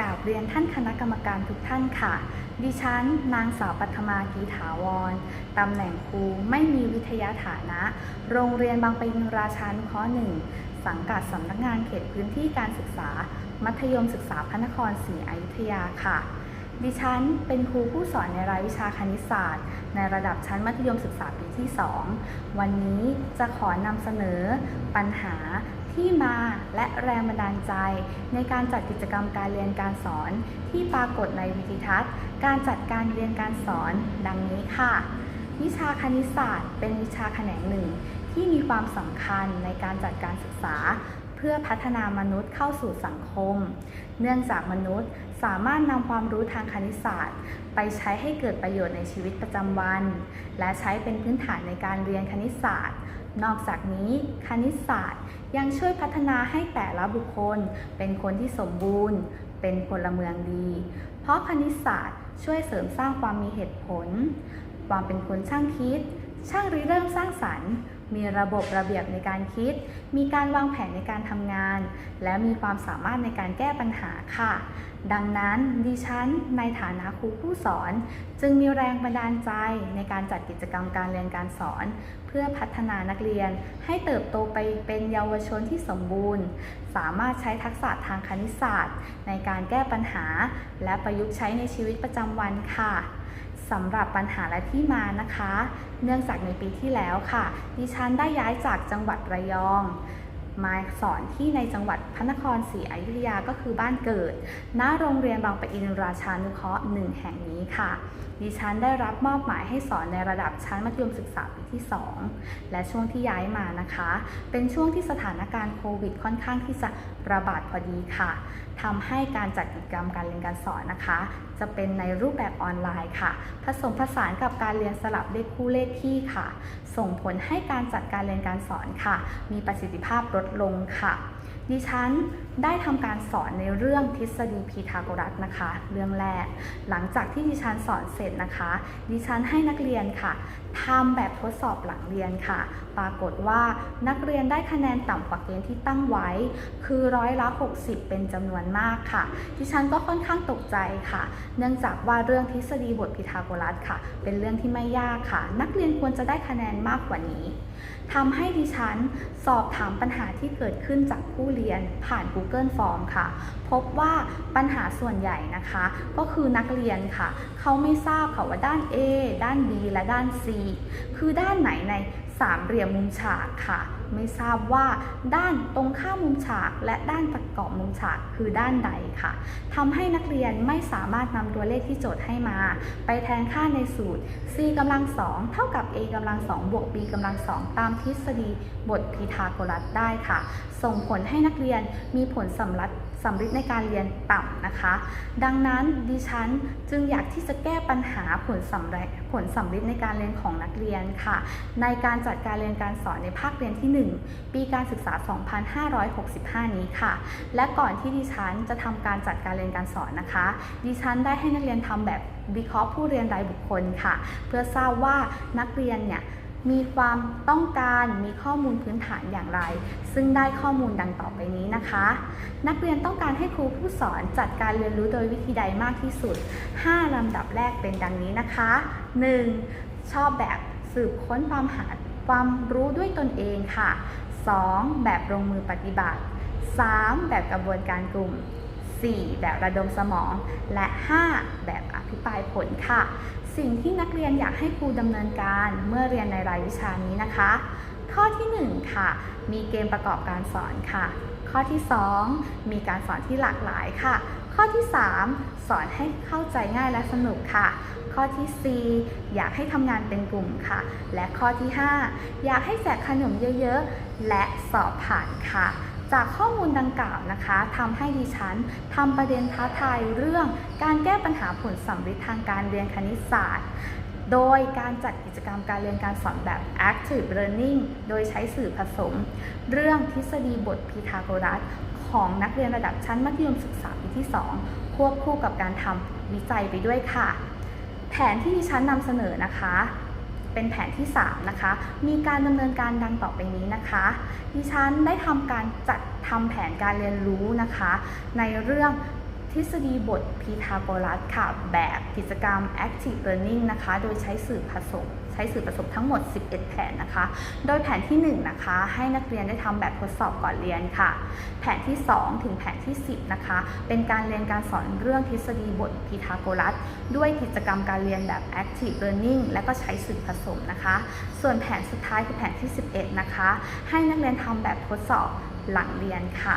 กราบเรียนท่านคณะกรรมการทุกท่านค่ะ ดิฉัน นางสาวปัทมากีถาวร ตำแหน่งครูไม่มีวิทยาฐานะ โรงเรียนบางปะอินราชานุเคราะห์หนึ่ง สังกัดสำนักงานเขตพื้นที่การศึกษา มัธยมศึกษาพระนครศรีอยุธยาค่ะ ดิฉันเป็นครูผู้สอนในรายวิชาคณิตศาสตร์ ในระดับชั้นมัธยมศึกษาปีที่ 2 วันนี้จะขอนำเสนอปัญหา ที่มาและแรงบันดาลใจ ในการจัดกิจกรรมการเรียนการสอน ที่ปรากฏในวิดีทัศน์ การจัดการเรียนการสอน ดังนี้ค่ะ วิชาคณิตศาสตร์ เป็นวิชาแขนงหนึ่ง ที่มีความสำคัญในการจัดการศึกษา เพื่อพัฒนามนุษย์เข้าสู่สังคม เนื่องจากมนุษย์ สามารถนำความรู้ทางคณิตศาสตร์ ไปใช้ให้เกิดประโยชน์ในชีวิตประจำวัน และใช้เป็นพื้นฐานในการเรียนคณิตศาสตร์ นอกจากนี้คณิตศาสตร์ ยังช่วยพัฒนาให้แต่ละบุคคล เป็นคนที่สมบูรณ์ เป็นพลเมืองดี เพราะคณิตศาสตร์ช่วยเสริมสร้างความมีเหตุผล ความเป็นคนช่างคิด ช่างริเริ่มสร้างสรรค์มีระบบระเบียบในการคิด มีการวางแผนในการทำงาน และมีความสามารถในการแก้ปัญหาค่ะ ดังนั้นดิฉันในฐานะครูผู้สอน จึงมีแรงบันดาลใจในการจัดกิจกรรมการเรียนการสอน เพื่อพัฒนานักเรียนให้เติบโตไปเป็นเยาวชนที่สมบูรณ์ สามารถใช้ทักษะทางคณิตศาสตร์ ในการแก้ปัญหา และประยุกต์ใช้ในชีวิตประจำวันค่ะสำหรับปัญหาและที่มานะคะ เนื่องจากในปีที่แล้วค่ะ ดิฉันได้ย้ายจากจังหวัดระยอง มาสอนที่ในจังหวัดพระนครศรีอยุธยาก็คือบ้านเกิด ณ โรงเรียนบางปะอินราชานุเคราะห์หนึ่งแห่งนี้ค่ะ ดิฉันได้รับมอบหมายให้สอนในระดับชั้นมัธยมศึกษาปีที่ 2 และช่วงที่ย้ายมานะคะ เป็นช่วงที่สถานการณ์โควิดค่อนข้างที่จะระบาดพอดีค่ะทำให้การจัดกิจกรรมการเรียนการสอนนะคะ จะเป็นในรูปแบบออนไลน์ค่ะ ผสมผสานกับการเรียนสลับเลขคู่เลขที่ค่ะ ส่งผลให้การจัดการเรียนการสอนค่ะ มีประสิทธิภาพลดลงค่ะ ดิฉันได้ทำการสอนในเรื่องทฤษฎีพีทาโกรัสนะคะ เรื่องแรก หลังจากที่ดิฉันสอนเสร็จนะคะ ดิฉันให้นักเรียนค่ะทำแบบทดสอบหลังเรียนค่ะ ปรากฏว่านักเรียนได้คะแนนต่ำกว่าเกณฑ์ที่ตั้งไว้ คือร้อยละ 60 เป็นจำนวนมากค่ะ ดิฉันก็ค่อนข้างตกใจค่ะ เนื่องจากว่าเรื่องทฤษฎีบทพีทาโกรัสค่ะ เป็นเรื่องที่ไม่ยากค่ะ นักเรียนควรจะได้คะแนนมากกว่านี้ ทำให้ดิฉันสอบถามปัญหาที่เกิดขึ้นจากผู้เรียนผ่าน Google Form ค่ะ พบว่าปัญหาส่วนใหญ่นะคะ ก็คือนักเรียนค่ะ เขาไม่ทราบค่ะว่าด้าน A ด้าน B และด้าน C คือด้านไหนในสามเหลี่ยมมุมฉากค่ะ ไม่ทราบว่าด้านตรงข้ามมุมฉากและด้านประกอบมุมฉากคือด้านใดค่ะทำให้นักเรียนไม่สามารถนำตัวเลขที่โจทย์ให้มา ไปแทนค่าในสูตร c กำลังสองเท่ากับ a กำลังสองบวก b กำลังสองตามทฤษฎีบทพีทาโกรัสได้ค่ะ ส่งผลให้นักเรียนมีผลสำลัด สำริดในการเรียนต่ำนะคะ ดังนั้นดิฉันจึงอยากที่จะแก้ปัญหาผลสำเร็จผลสำริดในการเรียนของนักเรียนค่ะ ในการจัดการเรียนการสอนในภาคเรียนที่ 1 ปีการศึกษา 2565 นี้ค่ะ และก่อนที่ดิฉันจะทำการจัดการเรียนการสอนนะคะ ดิฉันได้ให้นักเรียนทำแบบวิเคราะห์ผู้เรียนรายบุคคลค่ะ เพื่อทราบว่านักเรียนเนี่ย มีความต้องการมีข้อมูลพื้นฐานอย่างไร ซึ่งได้ข้อมูลดังต่อไปนี้นะคะ นักเรียนต้องการให้ครูผู้สอนจัดการเรียนรู้โดยวิธีใดมากที่สุด 5ลำดับแรกเป็นดังนี้นะคะ 1. ชอบแบบสืบค้นความหาความรู้ด้วยตนเองค่ะ 2. แบบลงมือปฏิบัติ 3. แบบกระบวนการกลุ่ม 4. แบบระดมสมอง และ 5. แบบอภิปรายผลค่ะ สิ่งที่นักเรียนอยากให้ครูดำเนินการเมื่อเรียนในรายวิชานี้นะคะ ข้อที่ 1 ค่ะ มีเกมประกอบการสอนค่ะ ข้อที่ 2 มีการสอนที่หลากหลายค่ะ ข้อที่ 3 สอนให้เข้าใจง่ายและสนุกค่ะ ข้อที่ 4 อยากให้ทำงานเป็นกลุ่มค่ะ และข้อที่ 5 อยากให้แจกขนมเยอะๆ และสอบผ่านค่ะ จากข้อมูลดังกล่าวนะคะทำให้ดิฉันทำประเด็นท้าทายเรื่อง การแก้ปัญหาผลสัมฤทธิ์ทางการเรียนคณิตศาสตร์ โดยการจัดกิจกรรมการเรียนการสอนแบบ active learning โดยใช้สื่อผสม เรื่องทฤษฎีบทพีทาโกรัสของนักเรียนระดับชั้นมัธยมศึกษาปีที่ 2 ควบคู่กับการทำวิจัยไปด้วยค่ะ แผนที่ดิฉันนำเสนอนะคะ เป็นแผนที่ 3 นะคะ มีการดำเนินการดังต่อไปนี้นะคะ ดิฉันได้ทำการจัดทำแผนการเรียนรู้นะคะ ในเรื่องทฤษฎีบทพีทาโกรัสค่ะ แบบกิจกรรม Active Learning นะคะ โดยใช้สื่อผสม ช้สื่อผสมทั้งหมด 11 แผนนะคะ โดยแผนที่1นะคะให้นักเรียนได้ทำแบบทดสอบก่อนเรียนค่ะ แผนที่ 2 ถึงแผนที่ 10 นะคะ เป็นการเรียนการสอนเรื่องทฤษฎีบทพีทาโกรัส ด้วยกิจกรรมการเรียนแบบ Active Learning และก็ใช้สื่อผสมนะคะ ส่วนแผนสุดท้ายคือแผนที่ 11 นะคะ ให้นักเรียนทำแบบทดสอบหลังเรียนค่ะ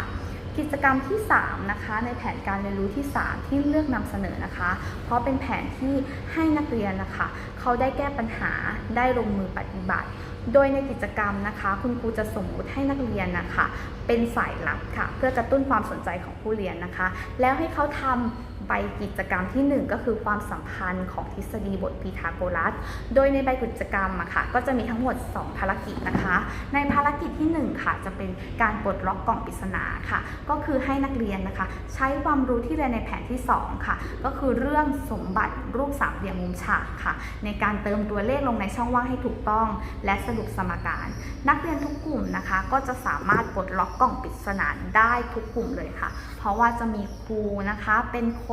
กิจกรรมที่ 3 นะคะ ในแผนการเรียนรู้ที่ 3 ที่เลือกนำเสนอนะคะ เพราะเป็นแผนที่ให้นักเรียนนะคะ เขาได้แก้ปัญหาได้ลงมือปฏิบัติ โดยในกิจกรรมนะคะ คุณครูจะสมมุติให้นักเรียนนะคะ เป็นสายลับค่ะ เพื่อกระตุ้นความสนใจของผู้เรียนนะคะ แล้วให้เขาทำ ใบกิจกรรมที่ 1 ก็คือความสัมพันธ์ของทฤษฎีบทพีทาโกรัส โดยในใบกิจกรรมอะค่ะก็จะมีทั้งหมด 2 ภารกิจนะคะ ในภารกิจที่ 1 ค่ะ จะเป็นการปลดล็อกกล่องปริศนาค่ะ ก็คือให้นักเรียนนะคะ ใช้ความรู้ที่เรียนในแผนที่ 2 ค่ะ ก็คือเรื่องสมบัติรูปสามเหลี่ยมมุมฉากค่ะ ในการเติมตัวเลขลงในช่องว่างให้ถูกต้อง และสรุปสมการ นักเรียนทุกกลุ่มนะคะ ก็จะสามารถปลดล็อกกล่องปริศนาได้ทุกกลุ่มเลยค่ะ เพราะว่าจะมีครูนะคะเป็นคน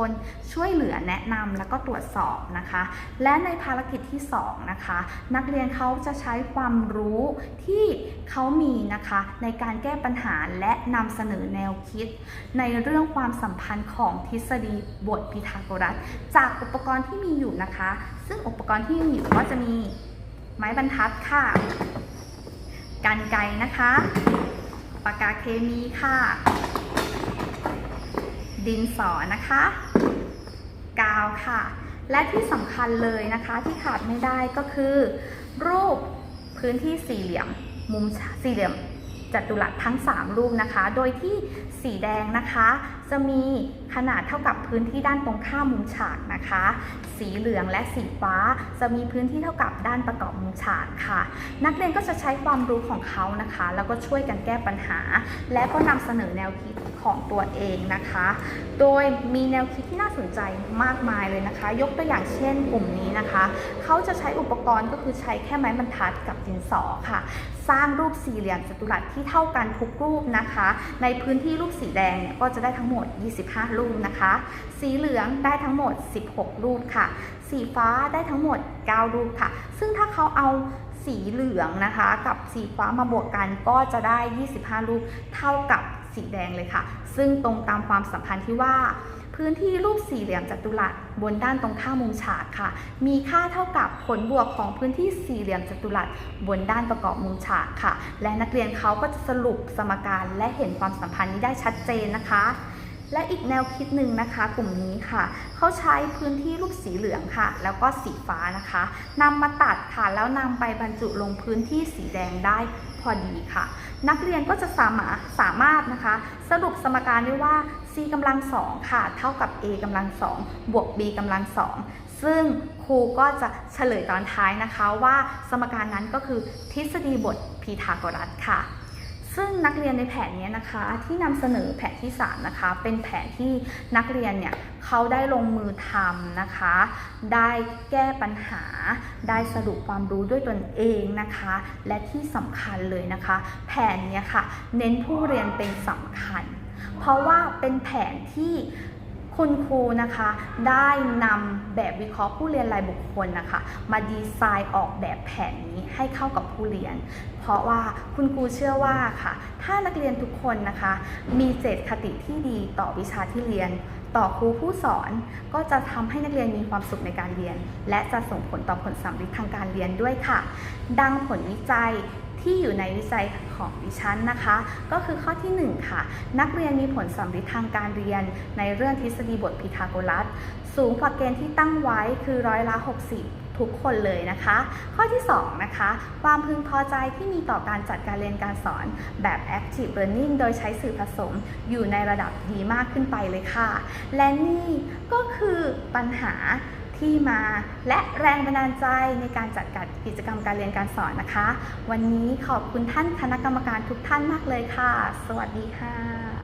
ช่วยเหลือแนะนำแล้วก็ตรวจสอบนะคะ และในภารกิจที่ 2 นะคะ นักเรียนเขาจะใช้ความรู้ที่เขามีนะคะในการแก้ปัญหาและนำเสนอแนวคิด ในเรื่องความสัมพันธ์ของทฤษฎีบทพีทาโกรัส จากอุปกรณ์ที่มีอยู่นะคะ ซึ่งอุปกรณ์ที่มีอยู่ก็จะมีไม้บรรทัดค่ะกันไกนะคะปากกาเคมีค่ะ ดินสอนะคะ กาวค่ะ และที่สำคัญเลยนะคะที่ขาดไม่ได้ก็คือ รูปพื้นที่สี่เหลี่ยม มุมสี่เหลี่ยมจัตุรัสทั้ง 3 รูปนะคะ โดยที่สีแดงนะคะ จะมีขนาดเท่ากับพื้นที่ด้านตรงข้ามมุมฉากนะคะ สีเหลืองและสีฟ้าจะมีพื้นที่เท่ากับด้านประกอบมุมฉากค่ะ นักเรียนก็จะใช้ความรู้ของเขานะคะ แล้วก็ช่วยกันแก้ปัญหา และก็นำเสนอแนวคิด ของตัวเองนะคะ โดยมีแนวคิดที่น่าสนใจมากมายเลยนะคะ ยกตัวอย่างเช่นกลุ่มนี้นะคะ เขาจะใช้อุปกรณ์ก็คือใช้แค่ไม้บรรทัดกับดินสอค่ะ สร้างรูปสี่เหลี่ยมจัตุรัสที่เท่ากันทุกรูปนะคะ ในพื้นที่รูปสีแดงเนี่ยก็จะได้ทั้งหมด 25 รูปนะคะ สีเหลืองได้ทั้งหมด 16 รูปค่ะ สีฟ้าได้ทั้งหมด 9 รูปค่ะ ซึ่งถ้าเขาเอาสีเหลืองนะคะ กับสีฟ้ามาบวกกันก็จะได้ 25 รูปเท่ากับ สีแดงเลยค่ะ ซึ่งตรงตามความสัมพันธ์ที่ว่า พื้นที่รูปสี่เหลี่ยมจัตุรัสบนด้านตรงข้ามมุมฉากค่ะ มีค่าเท่ากับผลบวกของพื้นที่สี่เหลี่ยมจัตุรัสบนด้านประกอบมุมฉากค่ะ และนักเรียนเขาก็จะสรุปสมการและเห็นความสัมพันธ์นี้ได้ชัดเจนนะคะและอีกแนวคิดหนึ่งนะคะ กลุ่มนี้ค่ะ เขาใช้พื้นที่รูปสีเหลืองค่ะ แล้วก็สีฟ้านะคะนำมาตัดค่ะ แล้วนำไปบรรจุลงพื้นที่สีแดงได้พอดีค่ะ นักเรียนก็จะสามารถสามารถนะคะ สรุปสมการได้ว่า c กำลังสองค่ะเท่ากับ a กำลังสองบวก b กำลังสองซึ่งครูก็จะเฉลยตอนท้ายนะคะว่าสมการนั้นก็คือทฤษฎีบทพีทาโกรัสค่ะ ซึ่งนักเรียนในแผนนี้นะคะที่นำเสนอแผนที่3นะคะเป็นแผนที่นักเรียนเนี่ยเขาได้ลงมือทำนะคะ ได้แก้ปัญหา ได้สรุปความรู้ด้วยตนเองนะคะ และที่สำคัญเลยนะคะ แผนเนี้ยค่ะ เน้นผู้เรียนเป็นสำคัญ เพราะว่าเป็นแผนที่ คุณครูนะคะได้นำแบบวิเคราะห์ผู้เรียนรายบุคคลนะคะ มาดีไซน์ออกแบบแผนนี้ให้เข้ากับผู้เรียน เพราะว่าคุณครูเชื่อว่าค่ะ ถ้านักเรียนทุกคนนะคะ มีเจตคติที่ดีต่อวิชาที่เรียน ต่อครูผู้สอนก็จะทำให้นักเรียนมีความสุขในการเรียน และจะส่งผลต่อผลสำเร็จทางการเรียนด้วยค่ะ ดังผลวิจัย ที่อยู่ในวิจัยของดิฉันนะคะ ก็คือข้อที่ 1 ค่ะ นักเรียนมีผลสำเร็จทางการเรียน ในเรื่องทฤษฎีบทพีทาโกรัส สูงกว่าเกณฑ์ที่ตั้งไว้คือร้อยละ 60ทุกคนเลยนะคะ ข้อที่ 2 นะคะ ความพึงพอใจที่มีต่อการจัดการเรียนการสอนแบบ Active Learning โดยใช้สื่อผสมอยู่ในระดับดีมากขึ้นไปเลยค่ะ และนี่ก็คือปัญหา ที่มา และแรงบันดาลใจในการจัดการกิจกรรมการเรียนการสอนนะคะ วันนี้ขอบคุณท่านคณะกรรมการทุกท่านมากเลยค่ะ สวัสดีค่ะ